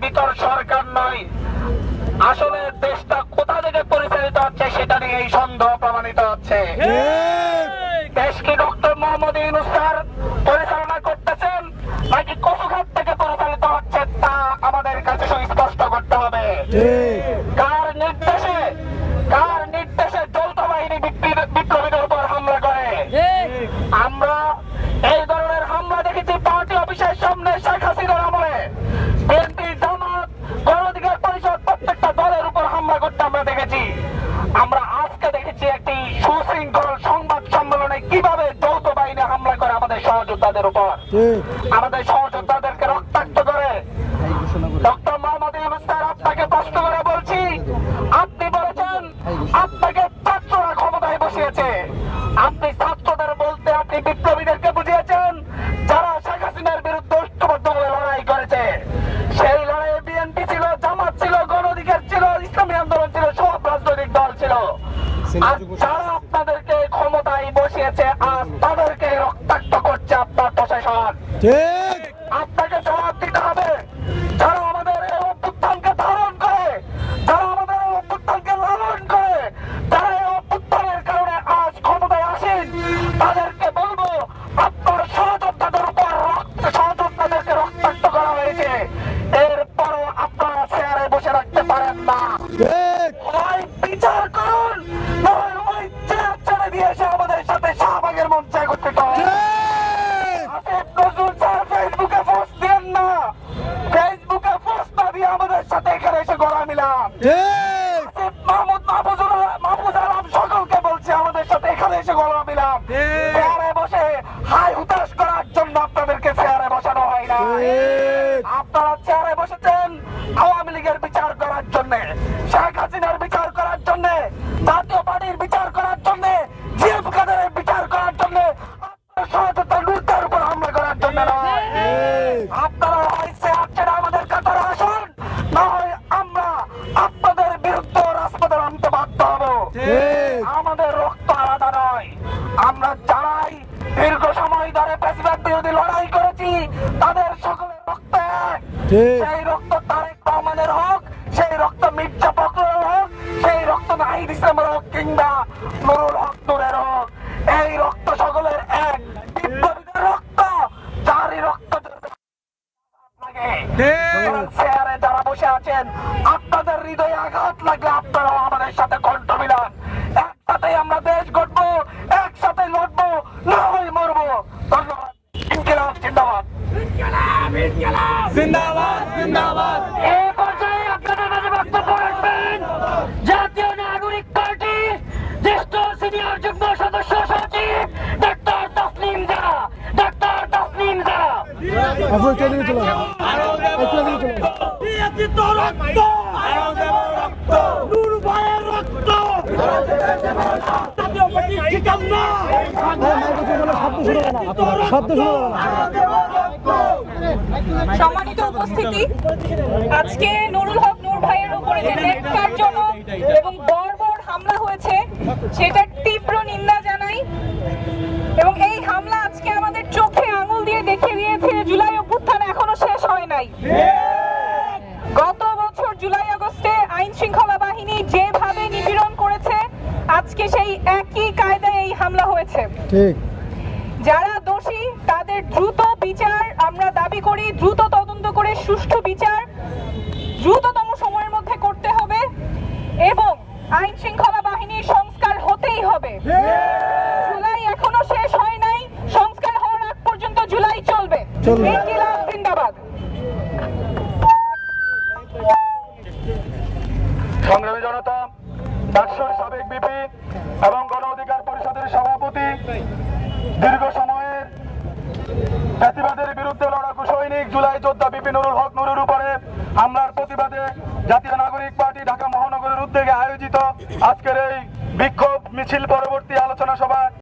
ভিতর সরকার নয়। আসলে দেশটা কোথা থেকে পরিচালিত হচ্ছে সেটা নিয়ে এই সন্দেহ প্রমাণিত হচ্ছে। দেশ কি ডক্টর মোহাম্মদ ইউনুস স্যার পরিচালনা করতেছেন নাকি কচুঘাট থেকে পরিচালিত হচ্ছে তা আমাদের কাছে সুস্পষ্ট করতে হবে। কার নির্দেশে কার নির্দেশে যৌথ বাহিনী বিপ্লবী- বিপ্লবীদের উপর হামলা করে আমরা এই ধরনের হামলা দেখেছি পার্টি অফিসের সামনে শেখ হাসিনার আমলে বিএনপি জামাত গণ অধিকার পরিষদ প্রত্যেকটা দলের উপর হামলা করতে আমরা দেখেছি আমরা আজকে দেখেছি একটি সুশৃঙ্খল সংবাদ সম্মেলনে কীভাবে যৌথ বাহিনী হামলা করে আমাদের সহযোদ্ধাদের উপর। আমাদের সহযোদ্ধাদেরকে রক্তাক্ত করে। ডক্টর মোহাম্মদ ইউনুস স্যার আপনাকে প্রশ্ন করে বলছি আপনি বলেছেন আপনাকে ছাত্ররা ক্ষমতায় বসিয়েছে। আপনি ছাত্রদের বলতে আপনি বিপ্লবীদেরকে যারা আপনাদেরকে ক্ষমতায় বসিয়েছে আজ তাদেরকে রক্তাক্ত করছে আপনার প্রশাসন। সাথে এখানে এসে গড়া মিলাম ঠিক। আসিফ মাহমুদ মাহফুজুর মাহফুজ আলম সকলকে বলছে আমাদের সাথে এখানে এসে গড়া মিলাম চেয়ারে বসে হাই হুতাশ করার জন্য আপনাদেরকে চেয়ারে বসানো হয় না আপনারা চেয়ারে বসেছেন আওয়ামী লীগের বিচার করার জন্য শেখ হাসিনার বিচার করার জন্য জাতীয় পার্টির বিচার করার জন্য জিএফ কাদের বিচার করার জন্য সহযোগিতা লুটদের উপর হামলা করার জন্য আমাদের রক্ত আলাদা নয়। আমরা যারাই দীর্ঘ সময় ধরে প্রেসিডেন্ট বিরোধী লড়াই করেছি তাদের সকলের রক্ত। এক সেই রক্ত তারেক রহমানের হোক সেই রক্ত মির্জা ফখরুল হোক সেই রক্ত নাহিদ ইসলামের হোক কিংবা নুরুল হক নূরের হোক এই রক্ত সকলের এক। বিপ্লবীদের রক্ত যারই রক্ত যারা বসে আছেন আপনাদের হৃদয়ে আঘাত লাগলে আপনারাও আমাদের সাথে কণ্ঠ মিলান একসাথে আমরা দেশ গড়বো একসাথে লড়বো না হয় মরবো। ধন্যবাদ। ইনকিলাব জিন্দাবাদ। জিন্দাবাদ জিন্দাবাদ। এই পর্যায়ে আপনাদের মাঝে বক্তব্য রাখবেন জাতীয় নাগরিক পার্টি জ্যেষ্ঠ সিনিয়র যুগ্ম সদস্য সচিব ডাক্তার ডাক্তার সম্মানিত উপস্থিতি, আজকে নুরুল হক নূর ভাইয়ের উপরে যে ন্যাক্কারজনক এবং বর্বর হামলা হয়েছে, সেটার তীব্র নিন্দা জানাই। এবং এই হামলা আজকে আমাদের চোখে আঙুল দিয়ে দেখিয়ে দিয়েছে, জুলাই অভ্যুত্থান এখনও শেষ হয় নাই। গত বছর জুলাই আগস্টে আইন শৃঙ্খলা বাহিনী করেছে আজকে সেই একই কায়দায় এই হামলা হয়েছে। ঠিক। যারা দোষী তাদের দ্রুত বিচার আমরা দাবি করি দ্রুত তদন্ত করে সুষ্ঠু বিচার দ্রুততম সময়ের মধ্যে করতে হবে এবং আইন শৃঙ্খলা বাহিনীর সংস্কার হতেই হবে। জুলাই এখনও শেষ হয় নাই সংস্কার হওয়ার আগ পর্যন্ত জুলাই চলবে। জিন্দাবাদ। সংগ্রামী জনতা যোদ্ধা বিপি নুরুল হক নুরুর উপরে হামলার প্রতিবাদে জাতীয় নাগরিক পার্টি ঢাকা মহানগরের উদ্যোগে আয়োজিত আজকের এই বিক্ষোভ মিছিল পরবর্তী